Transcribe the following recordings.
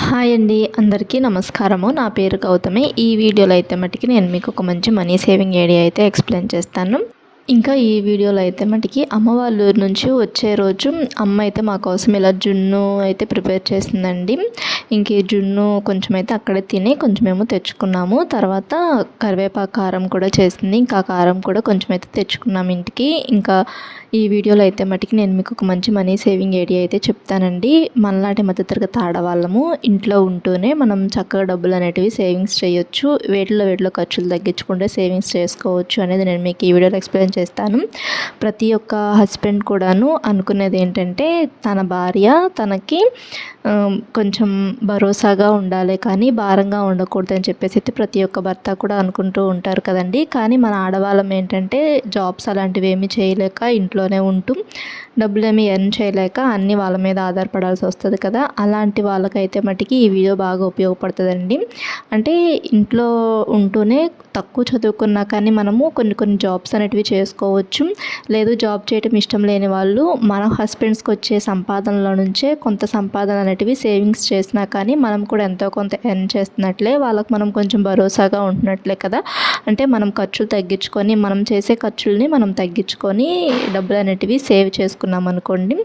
Hi అండి అందరికీ నమస్కారము. నా పేరు గౌతమి. ఈ వీడియోలో అయితే మటుకి నేను మీకు ఒక మంచి మనీ సేవింగ్ ఐడియా అయితే ఎక్స్ప్లెయిన్ చేస్తాను. ఇంకా ఈ వీడియోలో అయితే మటుకి అమ్మ వాళ్ళ ఊరు నుంచి వచ్చే రోజు అమ్మ అయితే మా కోసం ఇలా జున్ను అయితే ప్రిపేర్ చేసిందండి. ఇంక ఈ జున్ను కొంచెం అయితే అక్కడే తిని కొంచెం ఏమో తెచ్చుకున్నాము. తర్వాత కరివేపాకు కారం కూడా చేసింది. ఇంకా కారం కూడా కొంచెం అయితే తెచ్చుకున్నాము ఇంటికి. ఇంకా ఈ వీడియోలో అయితే మటుకి నేను మీకు ఒక మంచి మనీ సేవింగ్ ఐడియా అయితే చెప్తానండి. మనలాంటి మధ్యతరగతి ఆడవాళ్ళము ఇంట్లో ఉంటూనే మనం చక్కగా డబ్బులు అనేటివి సేవింగ్స్ చేయొచ్చు. వేటిలో వేటిలో ఖర్చులు తగ్గించుకుంటే సేవింగ్స్ చేసుకోవచ్చు అనేది నేను మీకు ఈ వీడియోలో ఎక్స్ప్లెయిన్ చేస్తాను. ప్రతి ఒక్క హస్బెండ్ కూడాను అనుకునేది ఏంటంటే తన భార్య తనకి కొంచెం భరోసాగా ఉండాలి కానీ భారంగా ఉండకూడదు అని చెప్పేసి అయితే ప్రతి ఒక్క భర్త కూడా అనుకుంటూ ఉంటారు కదండి. కానీ మన ఆడవాళ్ళం ఏంటంటే జాబ్స్ అలాంటివి ఏమీ చేయలేక ఇంట్లోనే ఉంటూ డబ్బులు ఏమి ఎర్న్ చేయలేక అన్నీ వాళ్ళ మీద ఆధారపడాల్సి వస్తుంది కదా. అలాంటి వాళ్ళకైతే మటుకి ఈ వీడియో బాగా ఉపయోగపడుతుందండి. అంటే ఇంట్లో ఉంటూనే తక్కువ చదువుకున్నా కానీ మనము కొన్ని కొన్ని జాబ్స్ అనేటివి చేసుకోవచ్చు. లేదు జాబ్ చేయటం ఇష్టం లేని వాళ్ళు మన హస్బెండ్స్కి వచ్చే సంపాదనలో నుంచే కొంత సంపాదన అనేటివి సేవింగ్స్ చేసినా కానీ మనం కూడా ఎంతో కొంత ఎర్న్ చేస్తున్నట్లే వాళ్ళకి మనం కొంచెం భరోసాగా ఉంటున్నట్లే కదా. అంటే మనం ఖర్చులు తగ్గించుకొని మనం చేసే ఖర్చుల్ని మనం తగ్గించుకొని డబ్బులు అనేటివి సేవ్ చేసుకున్నాం అనుకోండి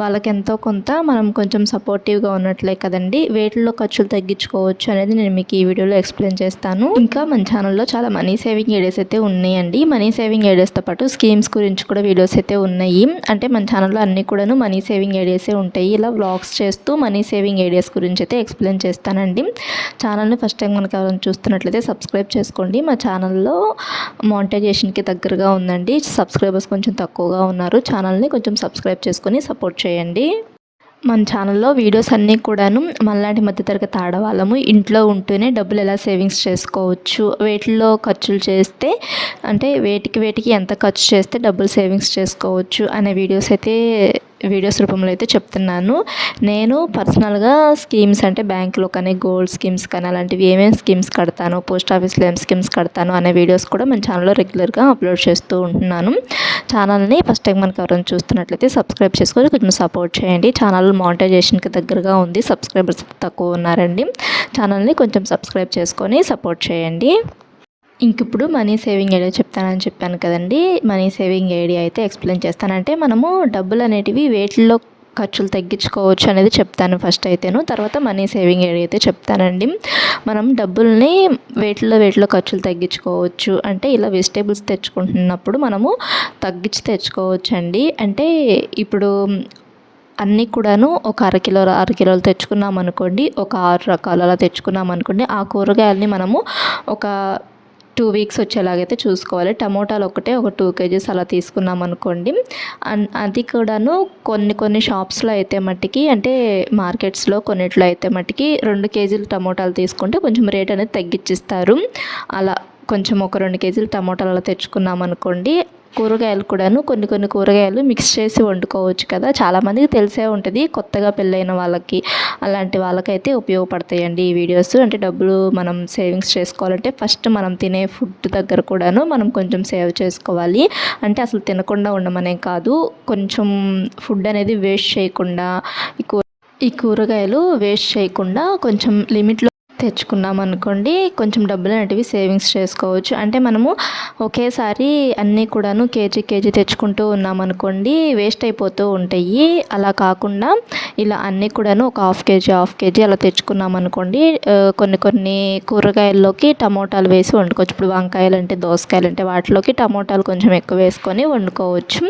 వాళ్ళకి ఎంతో కొంత మనం కొంచెం సపోర్టివ్గా ఉన్నట్లే కదండి. వేటిల్లో ఖర్చులు తగ్గించుకోవచ్చు అనేది నేను మీకు ఈ వీడియోలో ఎక్స్ప్లెయిన్ చేస్తాను. ఇంకా మన ఛానల్లో చాలా మనీ సేవింగ్ ఐడియాస్ అయితే ఉన్నాయండి. మనీ సేవింగ్ ఐడియాస్తో పాటు స్కీమ్స్ గురించి కూడా వీడియోస్ అయితే ఉన్నాయి. అంటే మన ఛానల్లో అన్నీ కూడాను మనీ సేవింగ్ ఐడియాసే ఉంటాయి. ఇలా వ్లాగ్స్ చేస్తూ మనీ సేవింగ్ ఐడియాస్ గురించి అయితే ఎక్స్ప్లెయిన్ చేస్తానండి. ఛానల్ని ఫస్ట్ టైం కనుక ఎవరైనా చూస్తున్నట్లయితే సబ్స్క్రైబ్ చేసుకోండి. మా ఛానల్లో మానిటైజేషన్కి దగ్గరగా ఉందండి. సబ్స్క్రైబర్స్ కొంచెం తక్కువగా ఉన్నారు. ఛానల్ని కొంచెం సబ్స్క్రైబ్ చేసుకొని సపోర్ట్ చేయండి. మన ఛానల్లో వీడియోస్ అన్నీ కూడాను మనలాంటి మధ్యతరగతి ఆడవాళ్ళము ఇంట్లో ఉంటూనే డబ్బులు ఎలా సేవింగ్స్ చేసుకోవచ్చు వేటిల్లో ఖర్చులు చేస్తే అంటే వేటికి వేటికి ఎంత ఖర్చు చేస్తే డబ్బులు సేవింగ్స్ చేసుకోవచ్చు అనే వీడియోస్ అయితే వీడియోస్ రూపంలో అయితే చెప్తున్నాను. నేను పర్సనల్గా స్కీమ్స్ అంటే బ్యాంకులో కానీ గోల్డ్ స్కీమ్స్ కానీ అలాంటివి ఏమేమి స్కీమ్స్ కడతాను పోస్ట్ ఆఫీస్లో ఏం స్కీమ్స్ కడతాను అనే వీడియోస్ కూడా మన ఛానల్లో రెగ్యులర్గా అప్లోడ్ చేస్తూ ఉంటున్నాను. ఛానల్ని ఫస్ట్ టైం మనకు ఎవరైనా చూస్తున్నట్లయితే సబ్స్క్రైబ్ చేసుకొని కొంచెం సపోర్ట్ చేయండి. ఛానల్ మానిటైజేషన్కి దగ్గరగా ఉంది సబ్స్క్రైబర్స్ తక్కువ ఉన్నారండి. ఛానల్ని కొంచెం సబ్స్క్రైబ్ చేసుకొని సపోర్ట్ చేయండి. ఇంక ఇప్పుడు మనీ సేవింగ్ ఐడియా చెప్తానని చెప్పాను కదండి. మనీ సేవింగ్ ఐడియా అయితే ఎక్స్ప్లెయిన్ చేస్తానంటే మనము డబ్బులు అనేటివి వేటిల్లో ఖర్చులు తగ్గించుకోవచ్చు అనేది చెప్తాను ఫస్ట్ అయితేను. తర్వాత మనీ సేవింగ్ ఐడియా అయితే చెప్తానండి. మనం డబ్బుల్ని వేటిలో వేటిలో ఖర్చులు తగ్గించుకోవచ్చు. అంటే ఇలా వెజిటేబుల్స్ తెచ్చుకుంటున్నప్పుడు మనము తగ్గించి తెచ్చుకోవచ్చు అండి అంటే ఇప్పుడు అన్నీ కూడాను ఒక అరకిలో అరకిలోలు తెచ్చుకున్నాం అనుకోండి ఒక ఆరు రకాలు అలా తెచ్చుకున్నాం అనుకోండి ఆ కూరగాయలని మనము ఒక టూ వీక్స్ వచ్చేలాగైతే చూసుకోవాలి. టమోటాలు ఒకటే ఒక టూ కేజీస్ అలా తీసుకున్నాం అనుకోండి. అది కూడాను కొన్ని కొన్ని షాప్స్లో అయితే మట్టికి అంటే మార్కెట్స్లో కొన్నిట్లో అయితే మట్టికి రెండు కేజీలు టమోటాలు తీసుకుంటే కొంచెం రేట్ అనేది తగ్గించిస్తారు అలా కొంచెం ఒక రెండు కేజీలు టమోటాలు అలా తెచ్చుకున్నాం అనుకోండి కూరగాయలు కూడాను కొన్ని కొన్ని కూరగాయలు మిక్స్ చేసి వండుకోవచ్చు కదా. చాలామందికి తెలిసే ఉంటుంది కొత్తగా పెళ్ళైన వాళ్ళకి అలాంటి వాళ్ళకైతే ఉపయోగపడతాయండి ఈ వీడియోస్. అంటే డబ్బులు మనం సేవింగ్స్ చేసుకోవాలంటే ఫస్ట్ మనం తినే ఫుడ్ దగ్గర కూడాను మనం కొంచెం సేవ్ చేసుకోవాలి. అంటే అసలు తినకుండా ఉండమనే కాదు కొంచెం ఫుడ్ అనేది వేస్ట్ చేయకుండా ఈ కూ ఈ కూరగాయలు వేస్ట్ చేయకుండా కొంచెం లిమిట్లో తెచ్చుకున్నాం అనుకోండి కొంచెం డబ్బులు అనేటివి సేవింగ్స్ చేసుకోవచ్చు. అంటే మనము ఒకేసారి అన్నీ కూడాను కేజీ కేజీ తెచ్చుకుంటూ ఉన్నాం అనుకోండి వేస్ట్ అయిపోతూ ఉంటాయి. అలా కాకుండా ఇలా అన్నీ కూడాను ఒక హాఫ్ కేజీ హాఫ్ కేజీ అలా తెచ్చుకున్నాం అనుకోండి కొన్ని కొన్ని కూరగాయల్లోకి టమోటాలు వేసి వండుకోవచ్చు. ఇప్పుడు వంకాయలు అంటే దోసకాయలు అంటే వాటిలోకి టమోటాలు కొంచెం ఎక్కువ వేసుకొని వండుకోవచ్చు.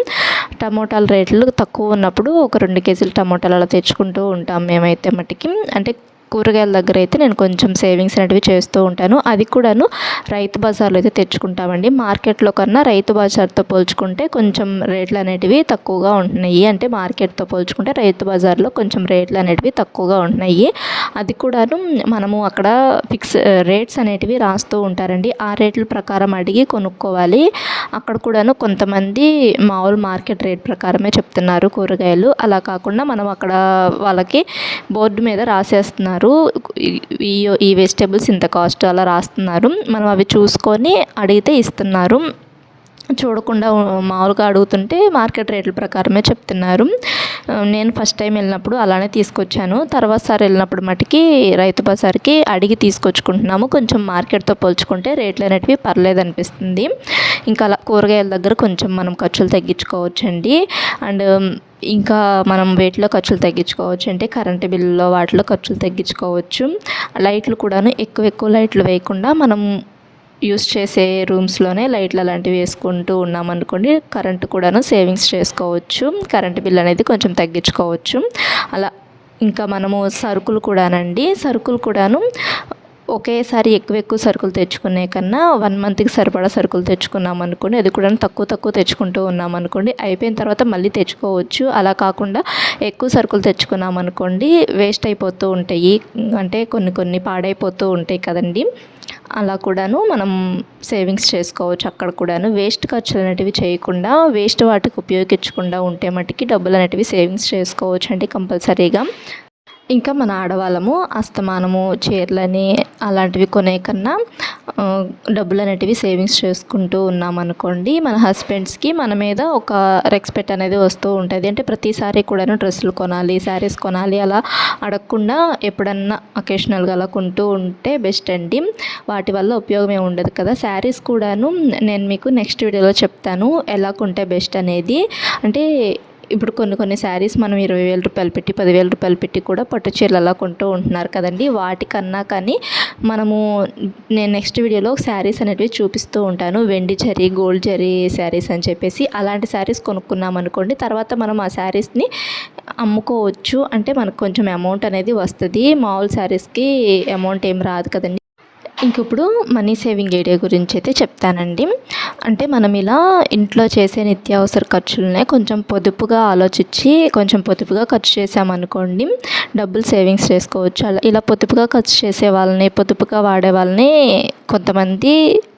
టమోటాల రేట్లు తక్కువ ఉన్నప్పుడు ఒక రెండు కేజీలు టమోటాలు అలా తెచ్చుకుంటూ ఉంటాం మేమైతే మటుకి. అంటే కూరగాయల దగ్గర అయితే నేను కొంచెం సేవింగ్స్ అనేటివి చేస్తూ ఉంటాను. అది కూడాను రైతు బజార్లో అయితే తెచ్చుకుంటామండి. మార్కెట్లో కన్నా రైతు బజార్తో పోల్చుకుంటే కొంచెం రేట్లు అనేటివి తక్కువగా ఉంటున్నాయి. అంటే మార్కెట్తో పోల్చుకుంటే రైతు బజార్లో కొంచెం రేట్లు అనేటివి తక్కువగా ఉంటున్నాయి. అది కూడాను మనము అక్కడ ఫిక్స్ రేట్స్ అనేటివి రాస్తూ ఉంటారండి. ఆ రేట్ల ప్రకారం అడిగి కొనుక్కోవాలి. అక్కడ కూడాను కొంతమంది మామూలు మార్కెట్ రేట్ ప్రకారమే చెప్తున్నారు కూరగాయలు. అలా కాకుండా మనం అక్కడ వాళ్ళకి బోర్డు మీద రాసేస్తున్నారు. ఈ ఈ వెజిటేబుల్స్ ఇంత కాస్ట్ అలా రాస్తున్నారు. మనం అవి చూసుకొని అడిగితే ఇస్తున్నారు. చూడకుండా మామూలుగా అడుగుతుంటే మార్కెట్ రేట్ల ప్రకారమే చెప్తున్నారు. నేను ఫస్ట్ టైం వెళ్ళినప్పుడు అలానే తీసుకొచ్చాను. తర్వాత సారి వెళ్ళినప్పుడు మటుకి రైతు బజార్కి అడిగి తీసుకొచ్చుకుంటున్నాము. కొంచెం మార్కెట్తో పోల్చుకుంటే రేట్లు అనేటివి పర్లేదు అనిపిస్తుంది. ఇంకా అలా కూరగాయల దగ్గర కొంచెం మనం ఖర్చులు తగ్గించుకోవచ్చండి. అండ్ ఇంకా మనం వేటిలో ఖర్చులు తగ్గించుకోవచ్చు అంటే కరెంటు బిల్లులో వాటిలో ఖర్చులు తగ్గించుకోవచ్చు. లైట్లు కూడాను ఎక్కువ ఎక్కువ లైట్లు వేయకుండా మనం యూస్ చేసే రూమ్స్లోనే లైట్లు అలాంటివి వేసుకుంటూ ఉన్నామనుకోండి కరెంటు కూడాను సేవింగ్స్ చేసుకోవచ్చు. కరెంటు బిల్ అనేది కొంచెం తగ్గించుకోవచ్చు. అలా ఇంకా మనము సరుకులు కూడానండి సరుకులు కూడాను ఒకేసారి ఎక్కువ ఎక్కువ సరుకులు తెచ్చుకునే కన్నా వన్ మంత్కి సరిపడా సరుకులు తెచ్చుకున్నాం అనుకోండి అది కూడా తక్కువ తక్కువ తెచ్చుకుంటూ ఉన్నాం అనుకోండి అయిపోయిన తర్వాత మళ్ళీ తెచ్చుకోవచ్చు. అలా కాకుండా ఎక్కువ సరుకులు తెచ్చుకున్నాం అనుకోండి వేస్ట్ అయిపోతూ ఉంటాయి. అంటే కొన్ని కొన్ని పాడైపోతూ ఉంటాయి కదండి. అలా కూడాను మనం సేవింగ్స్ చేసుకోవచ్చు. అక్కడ కూడాను వేస్ట్ ఖర్చులు అనేటివి చేయకుండా వేస్ట్ వాటికి ఉపయోగించకుండా ఉంటే మటుకి డబ్బులు అనేటివి సేవింగ్స్ చేసుకోవచ్చు అండి కంపల్సరీగా. ఇంకా మన ఆడవాళ్ళము అస్తమానము చీరలని అలాంటివి కొనే కన్నా డబ్బులు అనేటివి సేవింగ్స్ చేసుకుంటూ ఉన్నామనుకోండి మన హస్బెండ్స్కి మన మీద ఒక రెస్పెక్ట్ అనేది వస్తూ ఉంటుంది. అంటే ప్రతిసారి కూడాను డ్రెస్సులు కొనాలి శారీస్ కొనాలి అలా అడగకుండా ఎప్పుడన్నా అకేషనల్గా అలా కొంటూ ఉంటే బెస్ట్ అండి. వాటి వల్ల ఉపయోగం ఏమి ఉండదు కదా. శారీస్ కూడాను నేను మీకు నెక్స్ట్ వీడియోలో చెప్తాను ఎలా కొంటే బెస్ట్ అనేది. అంటే ఇప్పుడు కొన్ని కొన్ని శారీస్ మనం ఇరవై వేల రూపాయలు పెట్టి పదివేల రూపాయలు పెట్టి కూడా పట్టు చీరలు అలా కొంటూ ఉంటున్నారు కదండి. వాటికన్నా కానీ మనము నేను నెక్స్ట్ వీడియోలో శారీస్ అనేటివి చూపిస్తూ ఉంటాను. వెండి జరీ గోల్డ్ జరీ శారీస్ అని చెప్పేసి అలాంటి శారీస్ కొనుక్కున్నాం అనుకోండి తర్వాత మనం ఆ శారీస్ని అమ్ముకోవచ్చు. అంటే మనకు కొంచెం అమౌంట్ అనేది వస్తుంది. మామూలు శారీస్కి అమౌంట్ ఏం రాదు కదండి. ఇంక ఇప్పుడు మనీ సేవింగ్ ఐడియా గురించి అయితే చెప్తానండి. అంటే మనం ఇలా ఇంట్లో చేసే నిత్యావసర ఖర్చులనే కొంచెం పొదుపుగా ఆలోచించి కొంచెం పొదుపుగా ఖర్చు చేసామనుకోండి డబ్బులు సేవింగ్స్ చేసుకోవచ్చు. అలా ఇలా పొదుపుగా ఖర్చు చేసే వాళ్ళని పొదుపుగా వాడే వాళ్ళని కొంతమంది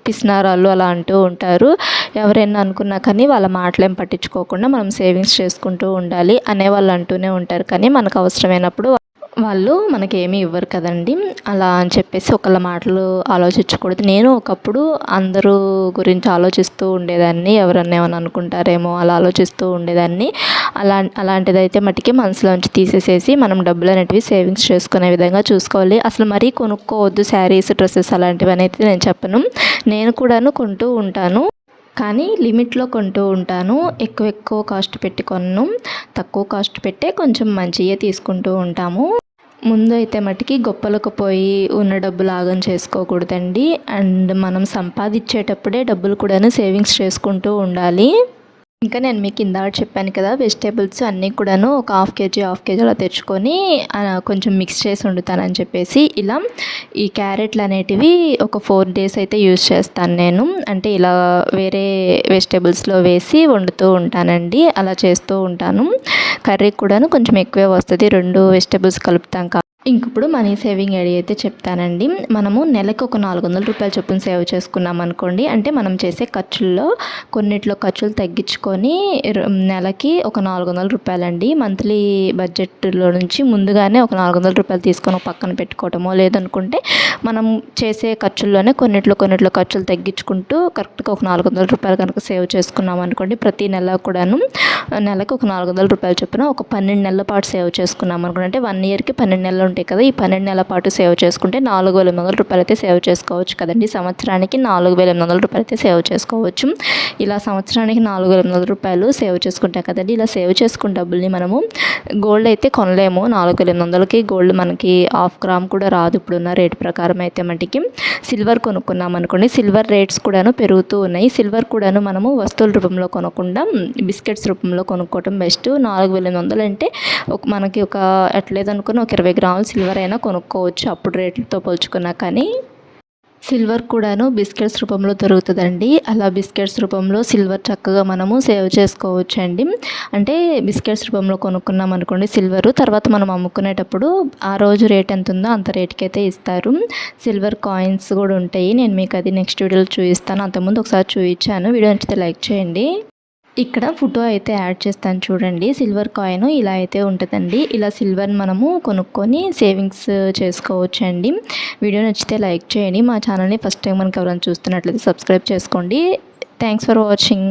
పిసినారాళ్ళు అలా అంటూ ఉంటారు. ఎవరైనా అనుకున్నా కానీ వాళ్ళ మాటలేం పట్టించుకోకుండా మనం సేవింగ్స్ చేసుకుంటూ ఉండాలి అనే వాళ్ళు అంటూనే ఉంటారు. కానీ మనకు అవసరమైనప్పుడు వాళ్ళు మనకేమీ ఇవ్వరు కదండి. అలా అని చెప్పేసి ఒకళ్ళ మాటలు ఆలోచించకూడదు. నేను ఒకప్పుడు అందరూ గురించి ఆలోచిస్తూ ఉండేదాన్ని. ఎవరన్నా ఏమైనా అనుకుంటారేమో అలా ఆలోచిస్తూ ఉండేదాన్ని. అలా అలాంటిదైతే మటుకి మనసులోంచి తీసేసేసి మనం డబ్బులు అనేటివి సేవింగ్స్ చేసుకునే విధంగా చూసుకోవాలి. అసలు మరీ కొనుక్కోవద్దు శారీస్ డ్రెస్సెస్ అలాంటివి అనేది నేను చెప్పను. నేను కూడాను కొంటూ ఉంటాను. కానీ లిమిట్లో కొంటూ ఉంటాను. ఎక్కువ ఎక్కువ కాస్ట్ పెట్టి కొన్ను. తక్కువ కాస్ట్ పెట్టే కొంచెం మంచిగా తీసుకుంటూ ఉంటాము. ముందు అయితే మటుకి గొప్పలకు పోయి ఉన్న డబ్బులు ఆగం చేసుకోకూడదండి. అండ్ మనం సంపాదించేటప్పుడే డబ్బులు కూడాను సేవింగ్స్ చేసుకుంటూ ఉండాలి. ఇంకా నేను మీకు ఇందాక చెప్పాను కదా వెజిటేబుల్స్ అన్నీ కూడాను ఒక హాఫ్ కేజీ హాఫ్ కేజీ అలా తెచ్చుకొని కొంచెం మిక్స్ చేసి వండుతానని చెప్పేసి ఇలా ఈ క్యారెట్లు అనేటివి ఒక ఫోర్ డేస్ అయితే యూజ్ చేస్తాను నేను. అంటే ఇలా వేరే వెజిటేబుల్స్లో వేసి వండుతూ ఉంటానండి అలా చేస్తూ ఉంటాను. కర్రీ కూడాను కొంచెం ఎక్కువే వస్తుంది రెండు వెజిటేబుల్స్ కలుపుతాం ఇంక ఇప్పుడు మనీ సేవింగ్ ఐడియా అయితే చెప్తానండి. మనము నెలకు ఒక నాలుగు వందల రూపాయల చొప్పున సేవ్ చేసుకున్నాం అనుకోండి. అంటే మనం చేసే ఖర్చుల్లో కొన్నిట్లో ఖర్చులు తగ్గించుకొని నెలకి ఒక నాలుగు వందల రూపాయలండి. మంత్లీ బడ్జెట్లో నుంచి ముందుగానే ఒక నాలుగు వందల రూపాయలు తీసుకొని పక్కన పెట్టుకోవటమో లేదనుకుంటే మనం చేసే ఖర్చుల్లోనే కొన్నిట్లో కొన్నిట్లో ఖర్చులు తగ్గించుకుంటూ కరెక్ట్గా ఒక నాలుగు వందల రూపాయలు కనుక సేవ్ చేసుకున్నాం అనుకోండి. ప్రతి నెల కూడాను నెలకు ఒక నాలుగు వందల రూపాయలు చొప్పున ఒక పన్నెండు నెలల పాటు సేవ్ చేసుకున్నాం అనుకోండి. అంటే వన్ ఇయర్కి పన్నెండు నెలలు ఉంటాయి కదా ఈ పన్నెండు నెలల పాటు సేవ్ చేసుకుంటే నాలుగు వేల ఎనిమిది వందల రూపాయలు అయితే సేవ్ చేసుకోవచ్చు కదండి. సంవత్సరానికి నాలుగు వేల ఎనిమిది వందల రూపాయలు అయితే సేవ్ చేసుకోవచ్చు. ఇలా సంవత్సరానికి నాలుగు వేల ఎనిమిది వందల రూపాయలు సేవ్ చేసుకుంటాం కదండి. ఇలా సేవ్ చేసుకున్న డబ్బుల్ని మనము గోల్డ్ అయితే కొనలేము. నాలుగు వేల ఎనిమిది వందలకి గోల్డ్ మనకి హాఫ్ గ్రామ్ కూడా రాదు ఇప్పుడున్న రేట్ ప్రకారం అయితే మటుకి. సిల్వర్ కొనుక్కున్నాం అనుకోండి సిల్వర్ రేట్స్ కూడాను పెరుగుతూ ఉన్నాయి. సిల్వర్ కూడాను మనము వస్తువుల రూపంలో కొనకుండా బిస్కెట్స్ రూపంలో కొనుక్కోవటం బెస్ట్. నాలుగు వేల ఎనిమిది వందలు అంటే ఒక మనకి ఒక ఎట్లేదనుకుని ఒక ఇరవై గ్రాములు సిల్వర్ అయినా కొనుక్కోవచ్చు అప్పుడు రేట్లతో పోల్చుకున్నా కానీ. సిల్వర్ కూడాను బిస్కెట్స్ రూపంలో దొరుకుతుందండి. అలా బిస్కెట్స్ రూపంలో సిల్వర్ చక్కగా మనము సేవ్ చేసుకోవచ్చు అండి అంటే బిస్కెట్స్ రూపంలో కొనుక్కున్నాం అనుకోండి సిల్వరు తర్వాత మనం అమ్ముకునేటప్పుడు ఆ రోజు రేట్ ఎంత ఉందో అంత రేట్కి అయితే ఇస్తారు. సిల్వర్ కాయిన్స్ కూడా ఉంటాయి. నేను మీకు అది నెక్స్ట్ వీడియోలో చూపిస్తాను. అంతకుముందు ఒకసారి చూపించాను. వీడియో నచ్చితే లైక్ చేయండి. ఇక్కడ ఫోటో అయితే యాడ్ చేస్తాను చూడండి. సిల్వర్ కాయిన్ ఇలా అయితే ఉంటుందండి. ఇలా సిల్వర్ మనము కొనుక్కొని సేవింగ్స్ చేసుకోవచ్చు అండి వీడియో నచ్చితే లైక్ చేయండి. మా ఛానల్ని ఫస్ట్ టైం మనకు ఎవరైనా చూస్తున్నట్లయితే సబ్స్క్రైబ్ చేసుకోండి. Thanks for watching.